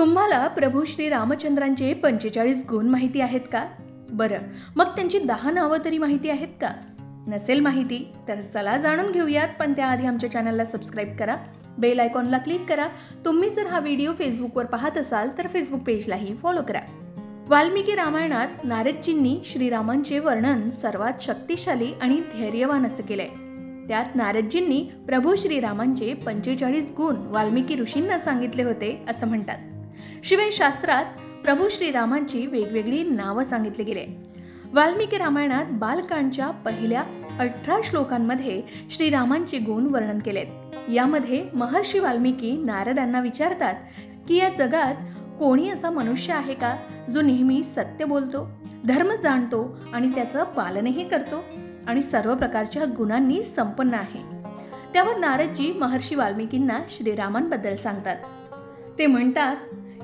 तुम्हाला प्रभू श्री रामचंद्रांचे पंचेचाळीस गुण माहिती आहेत का? बरं मग त्यांची दहा नावं तरी माहिती आहेत का? नसेल माहिती तर चला जाणून घेऊयात पण त्याआधी आमच्या चॅनलला सबस्क्राईब करा बेल आयकॉनला क्लिक करा. तुम्ही जर हा व्हिडिओ फेसबुकवर पाहत असाल तर फेसबुक पेजलाही फॉलो करा. वाल्मिकी रामायणात नारदजींनी श्रीरामांचे वर्णन सर्वात शक्तिशाली आणि धैर्यवान असं केलंय. त्यात नारदजींनी प्रभू श्रीरामांचे पंचेचाळीस गुण वाल्मिकी ऋषींना सांगितले होते असं म्हणतात. शिवाय शास्त्रात प्रभू श्रीरामांची वेगवेगळी नावं सांगितली गेले. वाल्मिकी रामायणात बालकांच्या पहिल्या अठरा श्लोकांमध्ये श्रीरामांचे गुण वर्णन केलेत. यामध्ये महर्षी वाल्मिकी नारदांना विचारतात की या जगात कोणी असा मनुष्य आहे का जो नेहमी सत्य बोलतो धर्म जाणतो आणि त्याचं पालनही करतो आणि सर्व प्रकारच्या गुणांनी संपन्न आहे? त्यावर नारदजी महर्षी वाल्मिकींना श्रीरामांबद्दल सांगतात. ते म्हणतात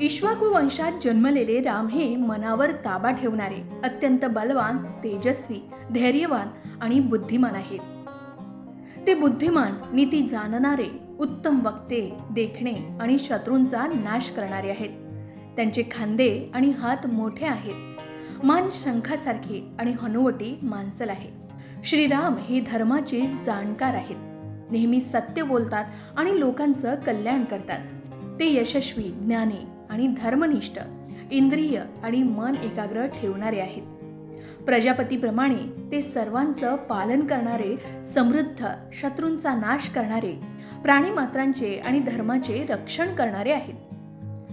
इश्वाकू वंशात जन्मलेले राम हे मनावर ताबा ठेवणारे अत्यंत बलवान तेजस्वी धैर्यवान आणि बुद्धिमान आहेत. ते बुद्धिमान नीती जाणणारे उत्तम वक्ते देखणे आणि शत्रूंचा नाश करणारे आहेत. त्यांचे खांदे आणि हात मोठे आहेत. मान शंखासारखे आणि हनुवटी मांसल आहे. श्रीराम हे धर्माचे जाणकार आहेत. नेहमी सत्य बोलतात आणि लोकांचं कल्याण करतात. ते यशस्वी ज्ञानी आणि धर्मनिष्ठ इंद्रिय आणि मन एकाग्र ठेवणारे आहेत. प्रजापतीप्रमाणे ते सर्वांचं पालन करणारे समृद्ध शत्रूंचा नाश करणारे प्राणीमात्रांचे आणि धर्माचे रक्षण करणारे आहेत.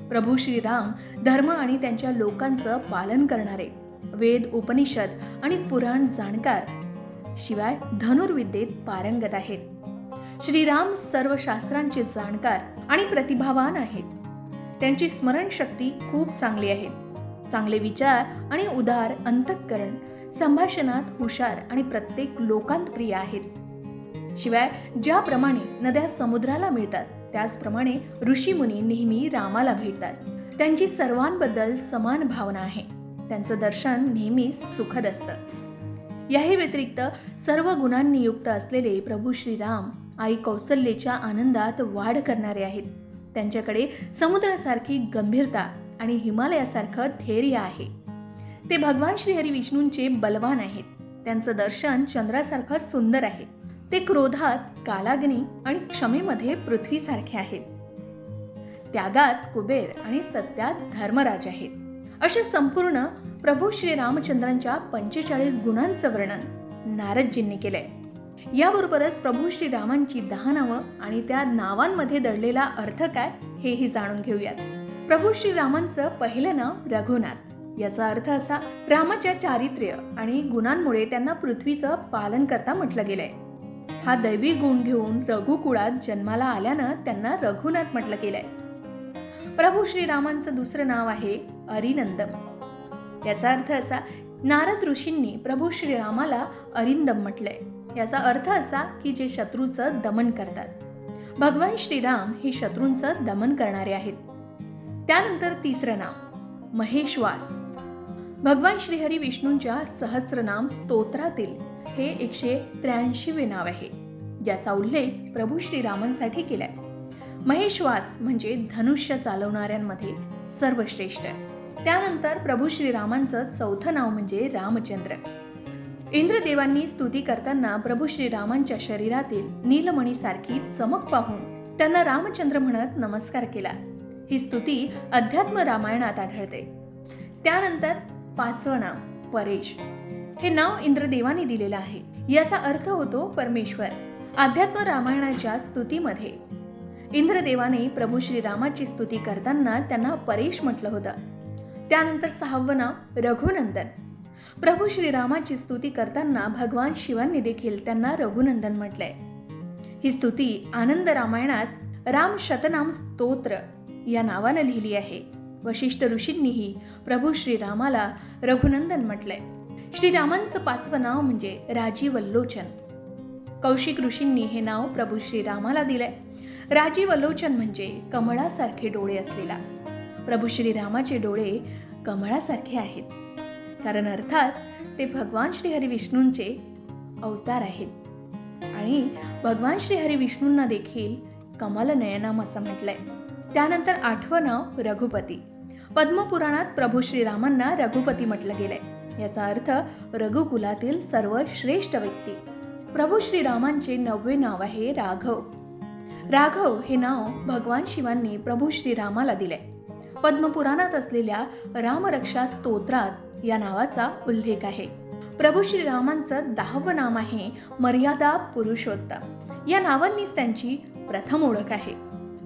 प्रभू श्रीराम धर्म आणि त्यांच्या लोकांचं पालन करणारे वेद उपनिषद आणि पुराण जाणकार शिवाय धनुर्विद्येत पारंगत आहेत. श्रीराम सर्व शास्त्रांचे जाणकार आणि प्रतिभावान आहेत. त्यांची स्मरणशक्ती खूप चांगली आहे. चांगले विचार आणि उदार अंतःकरण संभाषणात हुशार आणि प्रत्येक लोकांत प्रिय आहेत. शिवाय ज्याप्रमाणे नद्या समुद्राला मिळतात त्याचप्रमाणे ऋषीमुनी नेहमी रामाला भेटतात. त्यांची सर्वांबद्दल समान भावना आहे. त्यांचं दर्शन नेहमी सुखद असतं. याही व्यतिरिक्त सर्व गुणांनी युक्त असलेले प्रभू श्रीराम आई कौसल्येच्या आनंदात वाढ करणारे आहेत. त्यांच्याकडे समुद्रासारखी गंभीरता आणि हिमालयासारखं धैर्य आहे. ते भगवान श्रीहरी विष्णूंचे बलवान आहेत. त्यांचं दर्शन चंद्रासारखं सुंदर आहे. ते क्रोधात कालाग्नी आणि क्षमेमध्ये पृथ्वीसारखे आहेत. त्यागात कुबेर आणि सत्यात धर्मराज आहेत. असे संपूर्ण प्रभू श्री रामचंद्रांच्या पंचेचाळीस गुणांचं वर्णन नारदजींनी केलंय. याबरोबरच प्रभू श्री रामांची दहा नावं आणि त्या नावांमध्ये दडलेला अर्थ काय हेही जाणून घेऊयात. प्रभू श्री रामांचं पहिलं नाव रघुनाथ. याचा अर्थ असा रामाच्या चारित्र्य आणि गुणांमुळे त्यांना पृथ्वीचं पालन करता म्हटलं गेलंय. हा दैवी गुण घेऊन रघुकुळात जन्माला आल्यानं त्यांना रघुनाथ म्हटलं गेलंय. प्रभू श्रीरामांचं दुसरं नाव आहे अरिनंदम. याचा अर्थ असा नारद ऋषींनी प्रभू श्रीरामाला अरिंदम म्हटलंय. याचा अर्थ असा की जे शत्रूचं दमन करतात. भगवान श्रीराम हे शत्रूंचं दमन करणारे आहेत. त्यानंतर तिसरं नाव महेश्वास. भगवान श्रीहरी विष्णूंच्या सहस्रनाम स्तोत्रातील हे एकशे त्र्याऐंशीवे नाव आहे ज्याचा उल्लेख प्रभू श्रीरामांसाठी केलाय. महेश्वास म्हणजे धनुष्य चालवणाऱ्यांमध्ये सर्वश्रेष्ठ. त्यानंतर प्रभू श्रीरामांचं चौथं नाव म्हणजे रामचंद्र. इंद्रदेवांनी स्तुती करताना प्रभू श्रीरामांच्या शरीरातील नीलमणीसारखी चमक पाहून त्यांना रामचंद्र म्हणत नमस्कार केला. ही स्तुती अध्यात्म रामायणात आढळते. त्यानंतर पाचवं नाव परेश. हे नाव इंद्रदेवाने दिलेलं आहे. याचा अर्थ होतो परमेश्वर अध्यात्म रामायणाच्या स्तुतीमध्ये. इंद्रदेवाने प्रभू श्रीरामाची स्तुती करताना त्यांना परेश म्हटलं होतं. त्यानंतर सहावं नाव रघुनंदन. प्रभू श्रीरामाची स्तुती करताना भगवान शिवांनी देखील त्यांना रघुनंदन म्हटलंय. ही स्तुती आनंद रामायणात राम शतनाम स्तोत्र या नावानं लिहिली आहे. वशिष्ठ ऋषींनीही प्रभू श्रीरामाला रघुनंदन म्हटलंय. श्रीरामांचं पाचवं नाव म्हणजे राजीवल्लोचन. कौशिक ऋषींनी हे नाव प्रभू श्रीरामाला दिलंय. राजीवल्लोचन म्हणजे कमळासारखे डोळे असलेला. प्रभू श्रीरामाचे डोळे कमळासारखे आहेत. कारण अर्थात ते भगवान श्रीहरी विष्णूंचे अवतार आहेत. आणि भगवान श्रीहरी विष्णूंना देखील कमल नयनम असं म्हटलंय. त्यानंतर आठवं नाव रघुपती. पद्मपुराणात प्रभू श्रीरामांना रघुपती म्हटलं गेलंय. याचा अर्थ रघुकुलातील सर्व श्रेष्ठ व्यक्ती. प्रभू श्रीरामांचे नववे नाव आहे राघव. राघव हे नाव भगवान शिवांनी प्रभू श्रीरामाला दिले पद्मपुराणात असलेल्या रामरक्षा स्तोत्रात या नावाचा उल्लेख आहे. प्रभू श्रीरामांचं दहावं नाम आहे मर्यादा पुरुषोत्तम. या नावांनीच त्यांची प्रथम ओळख आहे.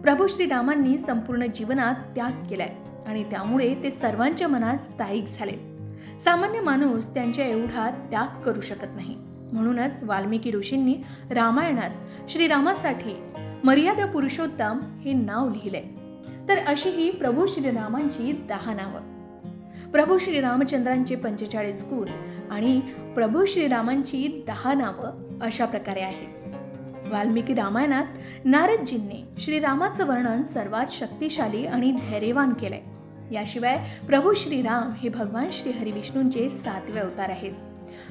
प्रभू श्रीरामांनी संपूर्ण जीवनात त्याग केलाय आणि त्यामुळे ते सर्वांच्या मनात स्थायिक झाले सामान्य माणूस त्यांच्या एवढा त्याग करू शकत नाही. म्हणूनच वाल्मिकी ऋषींनी रामायणात श्रीरामासाठी मर्यादा पुरुषोत्तम हे नाव लिहिले तर अशी ही प्रभू श्रीरामांची दहा नावं. प्रभू श्रीरामचंद्रांचे पंचेचाळीस गुण आणि प्रभू श्रीरामांची दहा नावं अशा प्रकारे आहेत. वाल्मिकी रामायणात नारदजींनी श्रीरामाचं वर्णन सर्वात शक्तिशाली आणि धैर्यवान केलंय. याशिवाय प्रभू श्रीराम हे भगवान श्री हरिविष्णूंचे सातवे अवतार आहेत.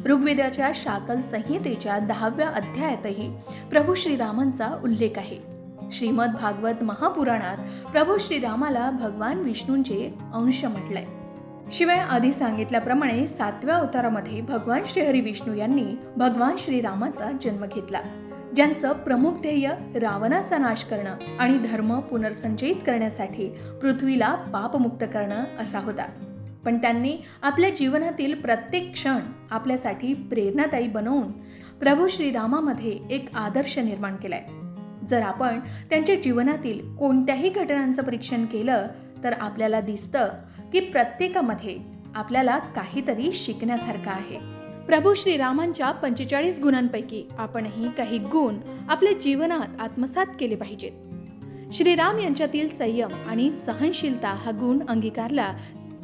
ऋग्वेदाच्या शाकल संहितेच्या दहाव्या अध्यायातही प्रभू श्रीरामांचा उल्लेख आहे. श्रीमद भागवत महापुराणात प्रभू श्रीरामाला भगवान विष्णूंचे अंश म्हटलंय. शिवाय आधी सांगितल्याप्रमाणे सातव्या अवतारामध्ये भगवान श्रीहरी विष्णू यांनी भगवान श्रीरामाचा जन्म घेतला ज्यांचं प्रमुख ध्येय रावणाचा नाश करणं आणि धर्म पुनर्संचयित करण्यासाठी पृथ्वीला पापमुक्त करणं असा होता. पण त्यांनी आपल्या जीवनातील प्रत्येक क्षण आपल्यासाठी प्रेरणादायी बनवून प्रभू श्रीरामामध्ये एक आदर्श निर्माण केलाय. जर आपण त्यांच्या जीवनातील कोणत्याही घटनांचं परीक्षण केलं तर आपल्याला दिसतं की प्रत्येकामध्ये आपल्याला काहीतरी शिकण्यासारखं आहे. प्रभू श्रीरामांच्या पंचेचाळीस गुणांपैकी आपणही काही गुण आपल्या जीवनात आत्मसात केले पाहिजेत. श्रीराम यांच्यातील संयम आणि सहनशीलता हा गुण अंगीकारला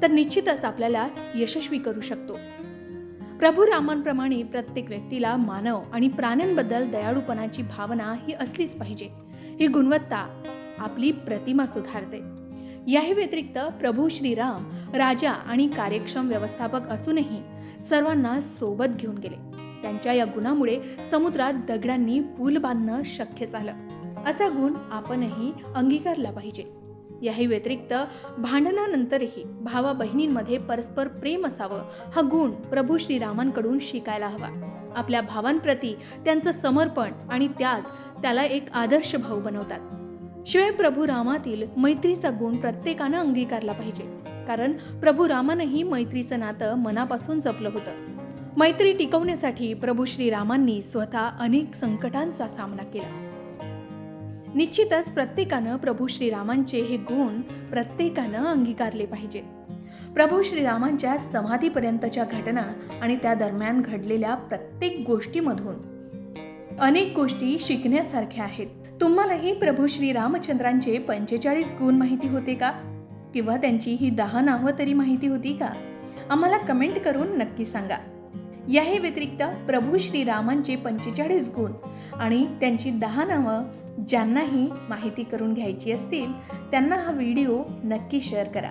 तर निश्चितच आपल्याला यशस्वी करू शकतो. प्रभू रामांप्रमाणे प्रत्येक व्यक्तीला मानव आणि प्राण्यांबद्दल दयाळूपणाची भावना ही असलीच पाहिजे. ही गुणवत्ता आपली प्रतिमा सुधारते. याही व्यतिरिक्त प्रभू श्रीराम राजा आणि कार्यक्षम व्यवस्थापक असूनही सर्वांना सोबत घेऊन गेले. त्यांच्या या गुणामुळे समुद्रात दगडांनी पूल बांधणं शक्य झालं. असा गुण आपणही अंगीकारला पाहिजे. याही व्यतिरिक्त भांडणानंतरही भावा बहिणींमध्ये परस्पर प्रेम असावं हा गुण प्रभू श्रीरामांकडून शिकायला हवा. आपल्या भावांप्रती त्यांचं समर्पण आणि त्याग त्याला एक आदर्श भाऊ बनवतात. शिवाय प्रभू रामातील मैत्रीचा गुण प्रत्येकानं अंगीकारला पाहिजे. कारण प्रभू रामानंही मैत्रीचं नातं मनापासून जपलं होतं. मैत्री टिकवण्यासाठी प्रभू श्रीरामांनी स्वतः अनेक संकटांचा सामना केला. निश्चितच प्रत्येकानं प्रभू श्रीरामांचे हे गुण प्रत्येकानं अंगीकारले पाहिजेत. प्रभू श्रीरामांच्या समाधीपर्यंतच्या घटना आणि त्या दरम्यान घडलेल्या प्रत्येक गोष्टीमधून अनेक गोष्टी शिकण्यासारख्या आहेत. तुम्हालाही प्रभू श्री रामचंद्रांचे पंचेचाळीस गुण माहिती होते का? किंवा त्यांची ही दहा नावं तरी माहिती होती का? आम्हाला कमेंट करून नक्की सांगा. याही व्यतिरिक्त प्रभू श्रीरामांचे पंचेचाळीस गुण आणि त्यांची दहा नावं ज्यांनाही माहिती करून घ्यायची असतील त्यांना हा व्हिडिओ नक्की शेअर करा.